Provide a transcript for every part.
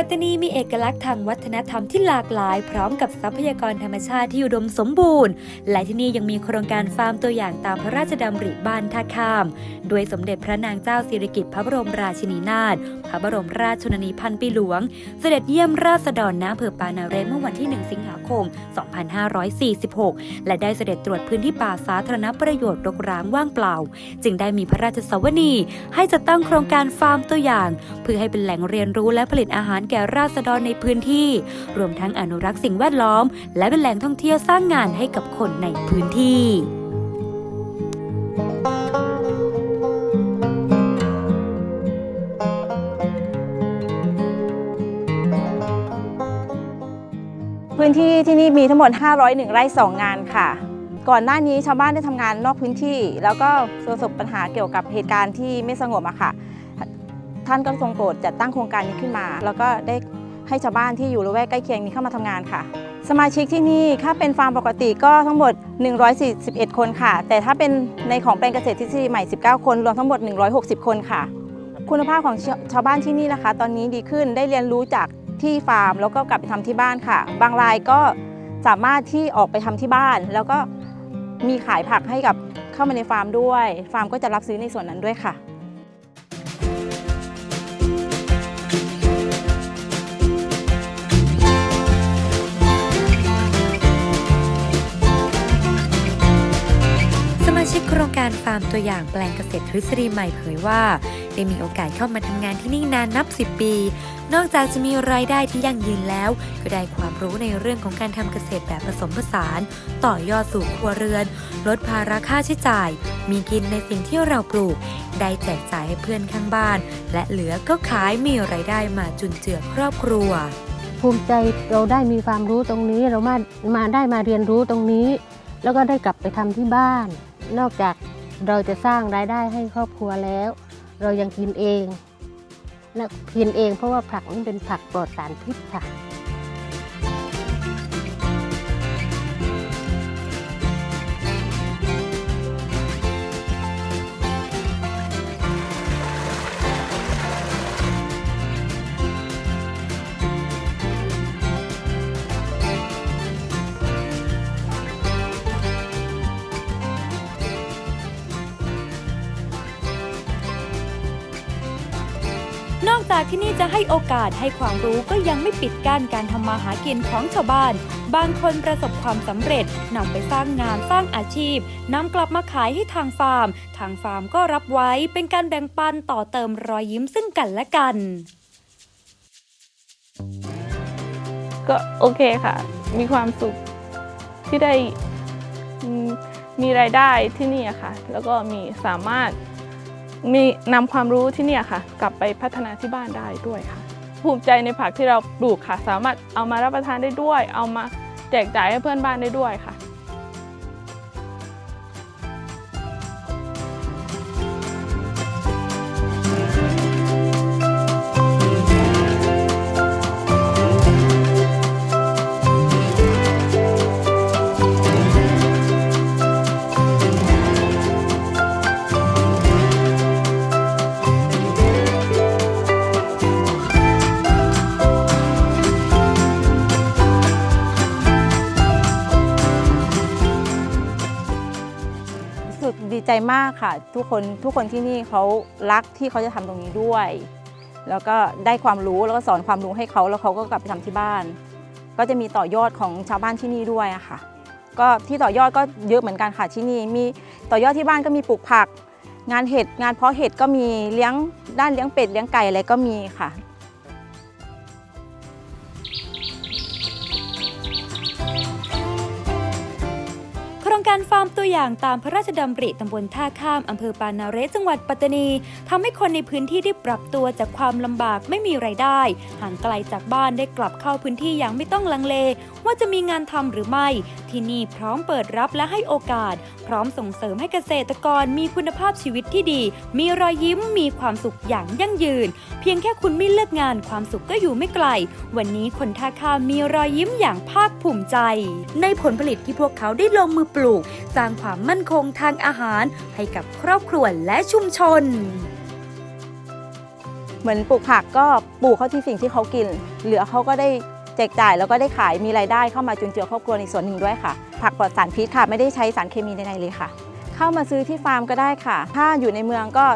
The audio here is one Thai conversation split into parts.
ปัตตานีมีเอกลักษณ์ทางวัฒนธรรมที่หลากหลาย พร้อมกับทรัพยากรธรรมชาติที่อุดมสมบูรณ์ และที่นี่ยังมีโครงการฟาร์มตัวอย่างตามพระราชดำริบ้านท่าข้าม โดยสมเด็จพระนางเจ้าสิริกิติ์พระบรมราชินีนาถพระบรมราชชนนีพันปีหลวง เสด็จเยี่ยมราษฎรณอำเภอปานาเรศเมื่อวันที่ 1 สิงหาคม 2546 และได้เสด็จตรวจพื้นที่ป่าสาธารณประโยชน์รกร้างว่างเปล่า จึงได้มีพระราชสวนีให้จัดตั้งโครงการฟาร์มตัวอย่าง เพื่อให้เป็นแหล่งเรียนรู้และผลิตอาหารแก่ราษฎรในพื้นที่ รวมทั้งอนุรักษ์สิ่งแวดล้อม และเป็นแหล่งท่องเที่ยวสร้างงานให้กับคนในพื้นที่พื้นที่ที่นี่มีทั้งหมด 501 ไร่ 2 งานค่ะ ก่อนหน้านี้ชาวบ้านได้ทำงานนอกพื้นที่ แล้วก็ประสบปัญหาเกี่ยวกับเหตุการณ์ที่ไม่สงบอะค่ะ ท่านก็ทรงโปรดจัดตั้งโครงการนี้ขึ้นมา แล้วก็ได้ให้ชาวบ้านที่อยู่ละแวกใกล้เคียงนี้เข้ามาทำงานค่ะ สมาชิกที่นี่ถ้าเป็นฟาร์มปกติก็ทั้งหมด 141 คนค่ะ แต่ถ้าเป็นในของแปลงเกษตรทฤษฎีใหม่ 19 คนรวมทั้งหมด 160 คนค่ะ คุณภาพของชชาวบ้านที่นี่นะคะ ตอนนี้ดีขึ้นได้เรียนรู้จากที่ฟาร์มแล้วก็กลับไปทำที่บ้านค่ะ บางรายก็สามารถที่ออกไปทำที่บ้าน แล้วก็มีขายผักให้กับเข้ามาในฟาร์มด้วย ฟาร์มก็จะรับซื้อในส่วนนั้นด้วยค่ะามตัวอย่างแปลงเกษตรทฤษฎีใหม่เผยว่า ได้มีโอกาสเข้ามาทำงานที่นี่นานนับ 10 ปี นอกจากจะมีรายได้ที่ยั่งยืนแล้ว ก็ได้ความรู้ในเรื่องของการทำเกษตรแบบผสมผสาน ต่อยอดสู่ครัวเรือน ลดภาระค่าใช้จ่าย มีกินในสิ่งที่เราปลูก ได้แจกจ่ายให้เพื่อนข้างบ้าน และเหลือก็ขายมีรายได้มาจุนเจือครอบครัว ภูมิใจเราได้มีความรู้ตรงนี้เรามามาได้มาเรียนรู้ตรงนี้ แล้วก็ได้กลับไปทำที่บ้าน นอกจาก เราจะสร้างรายได้ให้ครอบครัวแล้ว เรายังกินเองและกินเองเพราะว่าผักนี่เป็นผักปลอดสารพิษค่ะ จากที่นี่จะให้โอกาสให้ความรู้ก็ยังไม่ปิดกั้นการทำมาหากินของชาวบ้าน บางคนประสบความสำเร็จนำไปสร้างงานสร้างอาชีพนำกลับมาขายให้ทางฟาร์ม ทางฟาร์มก็รับไว้เป็นการแบ่งปันต่อเติมรอยยิ้มซึ่งกันและกัน ก็โอเคค่ะ มีความสุขที่ได้มมีรายได้ที่นี่อะค่ะ แล้วก็มีสามารถ มีนำความรู้ที่เนี่ยค่ะ กลับไปพัฒนาที่บ้านได้ด้วยค่ะ ภูมิใจในผักที่เราปลูกค่ะ สามารถเอามารับประทานได้ด้วย เอามาแจกจ่ายให้เพื่อนบ้านได้ด้วยค่ะ มากค่ะ ทุกคนทุกคนที่นี่เขารักที่เขาจะทำตรงนี้ด้วย แล้วก็ได้ความรู้แล้วก็สอนความรู้ให้เขาแล้วเขาก็กลับไปทำที่บ้าน ก็จะมีต่อยอดของชาวบ้านที่นี่ด้วยค่ะ ก็ที่ต่อยอดก็เยอะเหมือนกันค่ะที่นี่มีต่อยอดที่บ้านก็มีปลูกผัก งานเห็ดงานเพาะเห็ดก็มีเลี้ยงด้านเลี้ยงเป็ดเลี้ยงไก่อะไรก็มีค่ะ การฟาร์มตัวอย่างตามพระราชดำริตำบลท่าข้ามอำเภอปานาเรศจังหวัดปัตตานีทำให้คนในพื้นที่ได้ปรับตัวจากความลำบากไม่มีไรายได้ ห่างไกลจากบ้านได้กลับเข้าพื้นที่อย่างไม่ต้องลังเล ว่าจะมีงานทำหรือไม่ ที่นี่พร้อมเปิดรับและให้โอกาส พร้อมส่งเสริมให้เกษตรกรมีคุณภาพชีวิตที่ดี มีรอยยิ้มมีความสุขอย่างยั่งยืน เพียงแค่คุณไม่เลิกงานความสุขก็อยู่ไม่ไกล วันนี้คนท่าข้ามมีรอยยิ้มอย่างภาคภูมิใจ ในผลผลิตที่พวกเขาได้ลงมือปลูกสร้างความมั่นคงทางอาหารให้กับครอบครัวและชุมชน เหมือนปลูกผักก็ปลูกเขาที่สิ่งที่เขากิน เหลือเขาก็ได้แจกจ่ายแล้วก็ได้ขายมีรายได้เข้ามาจุนเจือครอบครัวในส่วนหนึ่งด้วยค่ะ ผักปลอดสารพิษค่ะไม่ได้ใช้สารเคมีใดๆเลยค่ะ เข้ามาซื้อที่ฟาร์มก็ได้ค่ะ ถ้าอยู่ในเมืองก็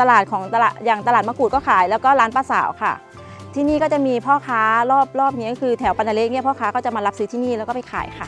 ตลาดของตลาดอย่างตลาดมะกรูดก็ขาย แล้วก็ร้านป้าสาวค่ะ ที่นี่ก็จะมีพ่อค้ารอบรอบนี้ก็คือแถวปันนาเล็กเนี่ยพ่อค้าก็จะมารับซื้อที่นี่แล้วก็ไปขายค่ะ